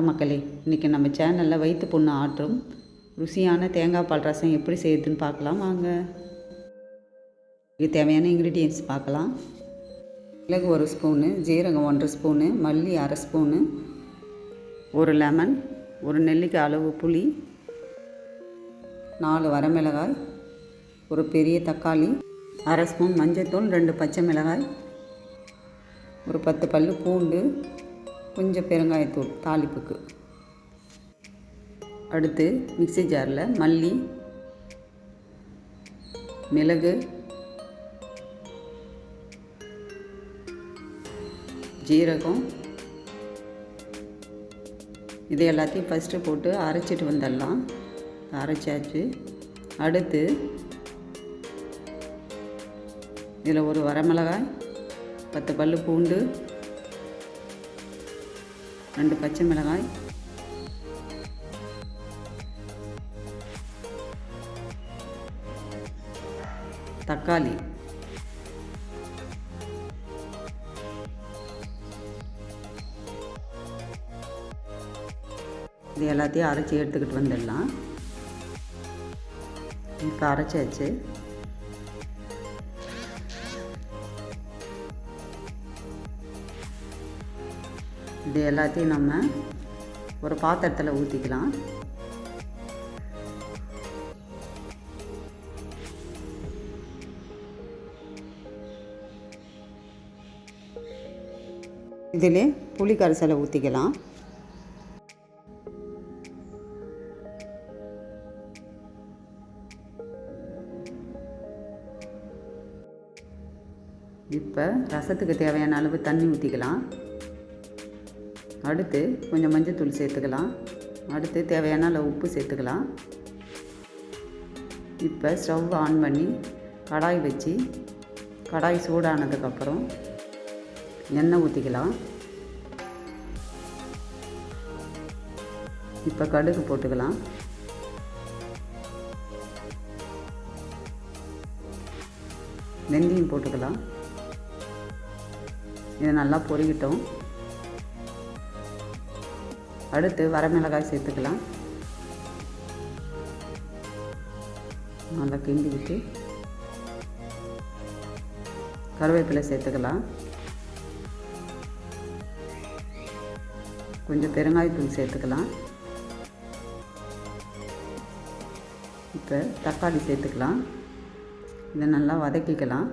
வணக்கம் மக்களே. இன்றைக்கி நம்ம சேனலில் வயிற்று புண்ணு ஆற்றும் ருசியான தேங்காய் பால் ரசம் எப்படி செய்யுதுன்னு பார்க்கலாம். வாங்க. இதுக்கு தேவையான இன்க்ரீடியன்ஸ் பார்க்கலாம். மிளகு ஒரு ஸ்பூனு ஜீரகம் ஒன்றரை ஸ்பூனு மல்லி அரை ஸ்பூனு ஒரு லெமன் ஒரு நெல்லிக்காய் அளவு புளி நாலு வரமிளகாய் ஒரு பெரிய தக்காளி அரை ஸ்பூன் மஞ்சள்தூள் ரெண்டு பச்சை மிளகாய் ஒரு பத்து பல் பூண்டு கொஞ்சம் பெருங்காயத்தூள் தாளிப்புக்கு. அடுத்து மிக்ஸி ஜாரில் மல்லி மிளகு ஜீரகம். இது எல்லாத்தையும் ஃபஸ்ட்டு போட்டு அரைச்சிட்டு வந்துடலாம். அரைச்சாச்சு. அடுத்து இதில் ஒரு வரமிளகாய் பத்து பல் பூண்டு ரெண்டு பச்சை மிளகாய். தக்காளி. இது எல்லாத்தையும் அரைச்சி எடுத்துக்கிட்டு வந்துடலாம். இப்போ அரைச்சாச்சு. இது எல்லாத்தையும் நம்ம ஒரு பாத்திரத்தில் ஊற்றிக்கலாம் இதில் புளி கரைசலை ஊற்றிக்கலாம் இப்போ ரசத்துக்கு தேவையான அளவு தண்ணி ஊற்றிக்கலாம் அடுத்து கொஞ்சம் மஞ்சத்தூள் சேர்த்துக்கலாம். அடுத்து தேவையான அளவு உப்பு சேர்த்துக்கலாம். இப்போ ஸ்டவ் ஆன் பண்ணி கடாய் வச்சு கடாய் சூடானதுக்கப்புறம் எண்ணெய் ஊற்றிக்கலாம் இப்போ கடுகு போட்டுக்கலாம். வெந்தயம் போட்டுக்கலாம். இதை நல்லா பொறிக்கிட்டோம் அடுத்து வரமிளகாய் சேர்த்துக்கலாம். நல்லா கிண்டிக்கிட்டு கருவேப்பிலை சேர்த்துக்கலாம். கொஞ்சம் பெருங்காயத்தூள் சேர்த்துக்கலாம். இப்போ தக்காளி சேர்த்துக்கலாம். இதை நல்லா வதக்கிக்கலாம்.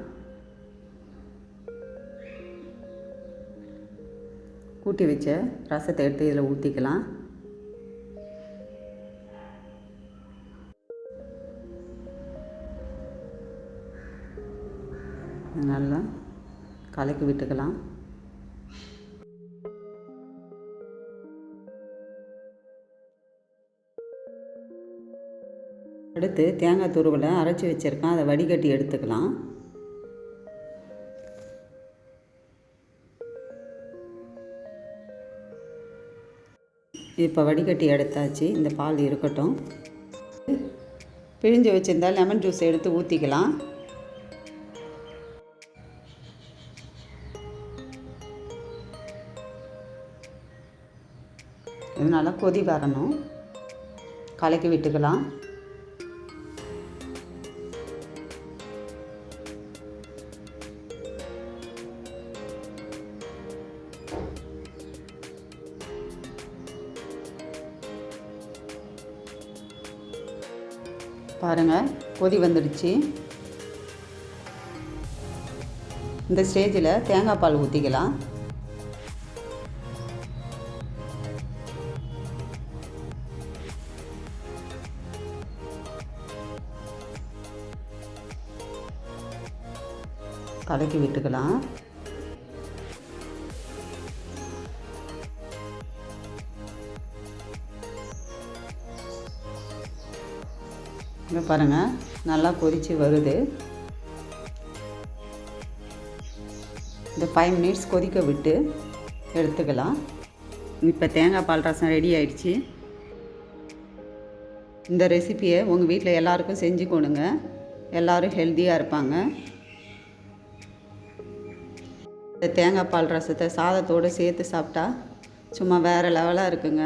கூட்டி வச்ச ரசத்தை எடுத்து இதில் ஊற்றிக்கலாம் நல்லா கலக்கி விட்டுக்கலாம். அடுத்து தேங்காய் துருவலை அரைச்சி வச்சுருக்கேன். அதை வடிகட்டி எடுத்துக்கலாம். இப்போ வடிகட்டி எடுத்தாச்சு இந்த பால் இருக்கட்டும். பிழிஞ்சு வச்சுருந்தா லெமன் ஜூஸ் எடுத்து ஊற்றிக்கலாம் இது நல்லா கொதி வரணும். கலக்கி விட்டுக்கலாம். பாருங்கள் கொதி வந்துடுச்சு. இந்த ஸ்டேஜில் தேங்காய் பால் ஊற்றிக்கலாம் கலக்கி விட்டுக்கலாம். இங்கே பாருங்கள் நல்லா கொதித்து வருது. இந்த ஃபைவ் மினிட்ஸ் கொதிக்க விட்டு எடுத்துக்கலாம். இப்போ தேங்காய் பால் ரசம் ரெடி ஆயிடுச்சு. இந்த ரெசிப்பியை உங்கள் வீட்டில் எல்லாருக்கும் செஞ்சு கொடுங்க. எல்லோரும் ஹெல்த்தியாக இருப்பாங்க. இந்த தேங்காய் பால் ரசத்தை சாதத்தோடு சேர்த்து சாப்பிட்டா சும்மா வேறு லெவலாக இருக்குங்க.